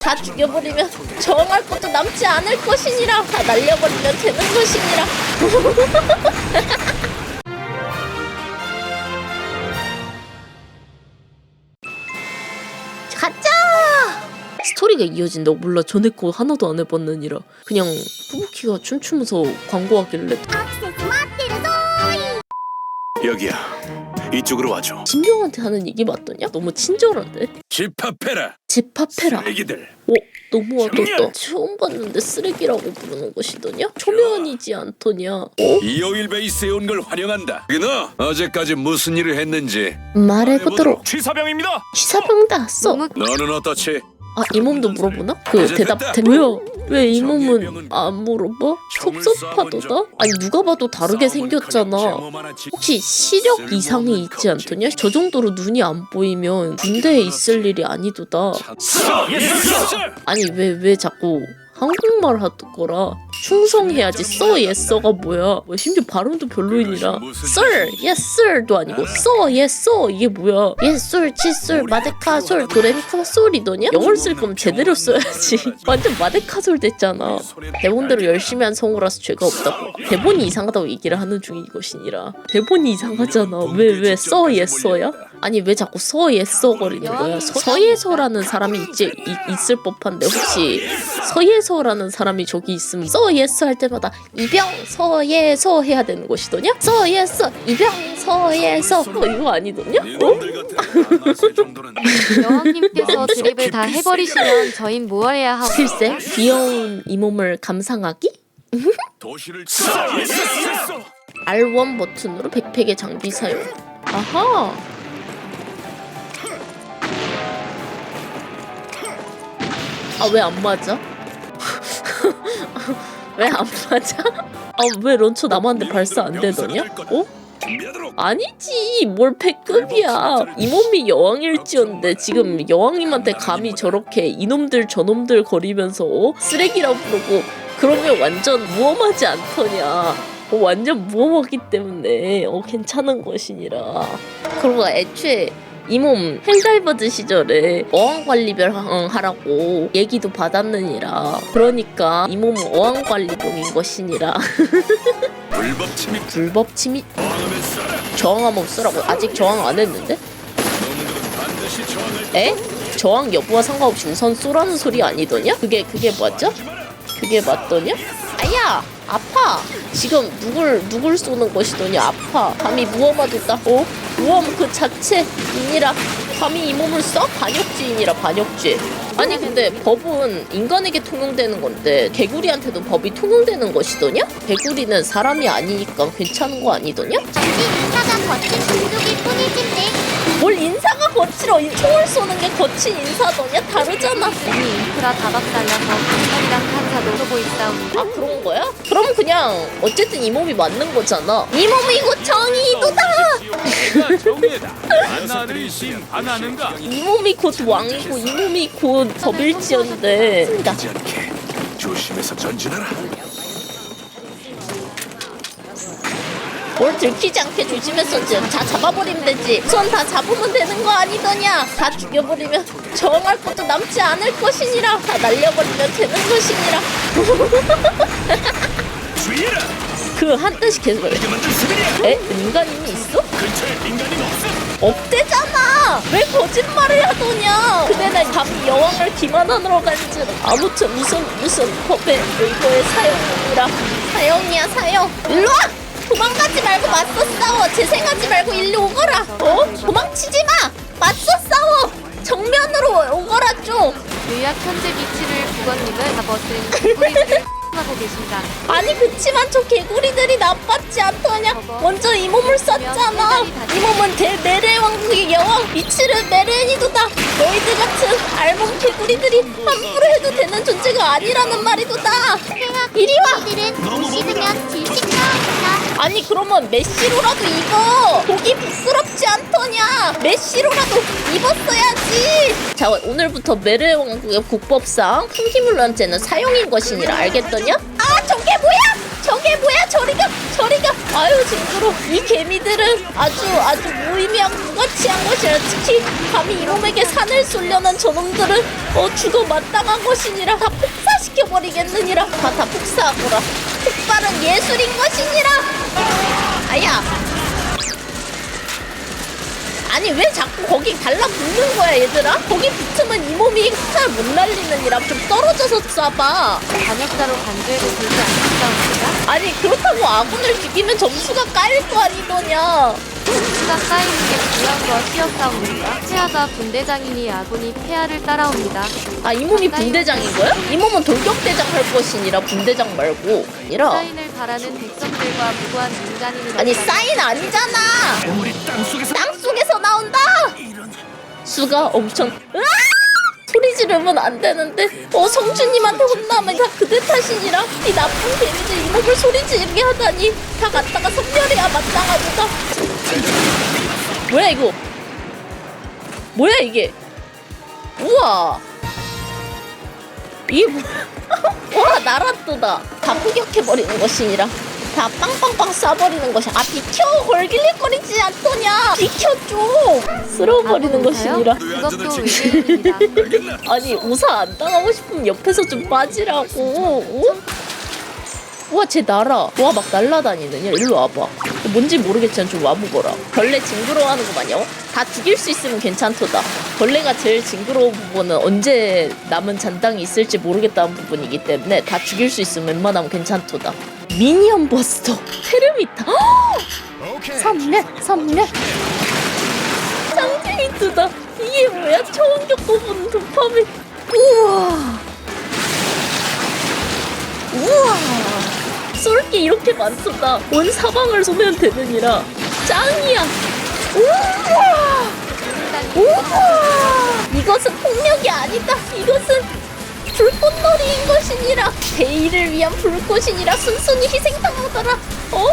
다 죽여버리면 저항할 것도 남지 않을 것이니라. 다 날려버리면 되는 것이니라. 가자 스토리가 이어진다고 몰라. 전에 거 하나도 안 해봤느니라. 그냥 후부키가 춤추면서 광고하길래. 여기야. 이쪽으로 와줘. 진명한테 하는 얘기 맞더냐? 너무 친절한데? 집합해라. 집합해라 애기들. 어? 너무 와뒀다 처음 봤는데 쓰레기라고 부르는 것이더냐? 초면이지 않더냐? 어? 이오일 베이스에 온 걸 환영한다. 너 어제까지 무슨 일을 했는지 말해보도록 취사병입니다. 취사병 다 써. 너는 어떻지? 아 이 몸도 물어보나? 그 대답. 대 뭐야? 왜 이 몸은 안 물어봐? 섭섭하도다? 아니 누가 봐도 다르게 생겼잖아 혹시 시력 이상이 있지 않더냐? 저 정도로 눈이 안 보이면 군대에 있을 일이 아니도다 아니 왜 왜 자꾸 한국말 하더거라 충성해야지. 써 예써가 뭐야? 뭐 심지어 발음도 별로이니라. sir yes sir도 아니고 써 yes 써 이게 뭐야? yes sir 칫솔 마데카 솔 도레미파 솔이더냐? 영어를 쓸 거면 제대로 써야지. 완전 마데카 솔 됐잖아. 대본대로 열심히 한 성우라서 죄가 없다고. 대본이 이상하다고 얘기를 하는 중인 것이니라. 대본이 이상하잖아. 왜왜써 yes 써야? 아니 왜 자꾸 서 예서 거리는 거야 서, 서예서라는 사람이 있지 이- 있을 법한데 혹시 서예서라는 사람이 저기 있으면 서 예서 할 때마다 이병 서예서 해야 되는 것이더냐? 서예서 이병 서예서. 어, 이거 아니더냐? 어? 여왕님께서 드립을 다 해버리시면 저흰 뭐 해야 하고 글쎄 귀여운 이 몸을 감상하기? 도시를 R1 버튼으로 백팩의 장비 사용. 아하! 아 왜 안 맞아? 왜 안 맞아? 아왜 런처 남한테 발사 안 되더냐? 어? 아니지 뭘 패급이야 이 몸이 여왕일지언데 지금 여왕님한테 감히 저렇게 이놈들 저놈들 거리면서 어? 쓰레기라고 부르고 그러면 완전 무엄하지 않더냐 어, 완전 무엄하기 때문에 어, 괜찮은 것이니라 그리고 애초에 이몸 헬다이버즈 시절에 어항관리별 하- 하라고 얘기도 받았느니라 그러니까 이 몸은 어항관리병인 것이니라 불법 침입. 불법 침입 저항하면 쏴라. 저항 한번 쓰라고 아직 저항 안 했는데? 놈들은 반드시 저항을. 에? 저항 여부와 상관없이 우선 쏘라는 소리 아니더냐? 그게 그게 맞죠? 그게 맞더냐? 아야 아파 지금 누굴 누굴 쏘는 것이더냐 아파 감히 무엄하겠다 어? 무엄 그 자체이니라 감히 이 몸을 써? 반역죄이니라 반역죄 아니 근데 법은 인간에게 통용되는 건데 개구리한테도 법이 통용되는 것이더냐? 개구리는 사람이 아니니까 괜찮은 거 아니더냐? 인사가 거친 종족일 뿐이긴데 뭘 인사가 거칠어 이 총을 쏘는 게 거친 인사더냐 다르잖아 이미 인프라 다박 달라서 강철이랑 탄사도 쏘고 있사옵니다 아 그런 거야? 그럼 그냥 어쨌든 이 몸이 맞는 거잖아 이 몸이 곧 정의도다 하나들이 심판하는가? 이 몸이 곧 왕이고 이 몸이 곧 법일지언데 않게 조심해서 전진하라. 뭘 들키지 않게 조심했었지 다 잡아버리면 되지 손 다 잡으면 되는 거 아니더냐 다 죽여버리면 저항할 것도 남지 않을 것이니라 다 날려버리면 되는 것이니라. 그 한 뜻이 계속 해. 에? 인간인이 있어? 없대잖아 왜 거짓말을 하더냐 난 감히 여왕을 기만하러 간줄 아무튼 무슨 무슨 법의 의거의 사용이라 사용이야 사용 일로와 도망가지 말고 맞서 싸워. 재생하지 말고 일로 오거라. 어? 도망치지 마. 맞서 싸워. 정면으로 오거라 좀. 유약 현재 위치를 다 벗은 꼬리들을 하고 계신다. 아니 그치만 저 개구리들이 나빴지 않더냐? 먼저 이 몸을 썼잖아. 이 몸은 대 메레 왕국의 여왕. 미치르 메레니도다. 너희들 같은 알몸 개구리들이 함부로 해도 되는 존재가 아니라는 말이도다 그러면 메시로라도 입어. 보기 부끄럽지 않더냐. 메시로라도 입었어야지. 자 오늘부터 메레 왕국의 국법상 풍기물란죄는 사용인 것이니라 알겠더냐? 아 저게 뭐야? 저게 뭐야? 저리가 저리가 아유 징그러 이 개미들은 아주 아주 무의미한 무가치한 것이라 특히 감히 이놈에게 산을 쏠려는 저놈들은 어 죽어 마땅한 것이니라 다 폭사시켜 버리겠느니라. 다다 폭사하거라. 폭발은 예술인 것이니라. 아야. 아니 왜 자꾸 거기 달라붙는 거야 얘들아? 거기 붙으면 이 몸이 잘못 날리느니라 좀 떨어져서 쏴봐 반역자로 간주해도 되지 않겠사옵니까? 아니 그렇다고 아군을 죽이면 점수가 까일 거 아니더냐 수가 쌓이는 게 중요한 것이었사옵니까? 패하자 분대장이니 아군이 폐하를 따라옵니다. 아 이 몸이 분대장인 거야? 이 몸은 돌격대장 할 것이니라 분대장 말고 아니라 사인을 바라는 백성들과 무고한 민간인을 아니 사인 아니잖아 우리 땅 속에서 땅 속에서 나온다 수가 엄청 으아! 지르면 안 되는데 어 성주님한테 혼나면 다 그대 탓이니라. 이 나쁜 개미들 이 몸을 소리 지르게 하다니. 다 갖다가 성렬이야 마땅하다 뭐야 이거? 뭐야 이게? 우와! 이게 뭐야? 와 나라또다. 다 포격해버리는 것이니라. 다 빵빵빵 쏴버리는 것이 아 비켜! 걸길릭거리지 좀 쓸어버리는 아군인가요? 것이니라. 그것도. 알겠나? 아니 우사 안 당하고 싶으면 옆에서 좀 빠지라고. 어? 우와 쟤 날아. 와 막 날라다니느냐? 일로 와봐. 뭔지 모르겠지만 좀 와보거라. 벌레 징그러워하는 거 마냥? 다 죽일 수 있으면 괜찮도다. 벌레가 제일 징그러운 부분은 언제 남은 잔당이 있을지 모르겠다는 부분이기 때문에 다 죽일 수 있으면 웬만하면 괜찮도다 미니언 버스터. 테르미타 선멸 선멸 짱재미트다. 이게 뭐야? 처음 겪어보는 도파민 우와. 우와. 쏠게 이렇게 많도다. 온 사방을 쏘면 되느니라. 짱이야. 우와. 우와. 이것은 폭력이 아니다. 이것은 불꽃놀이인 것이니라. 대의를 위한 불꽃이니라. 순순히 희생당하더라. 어?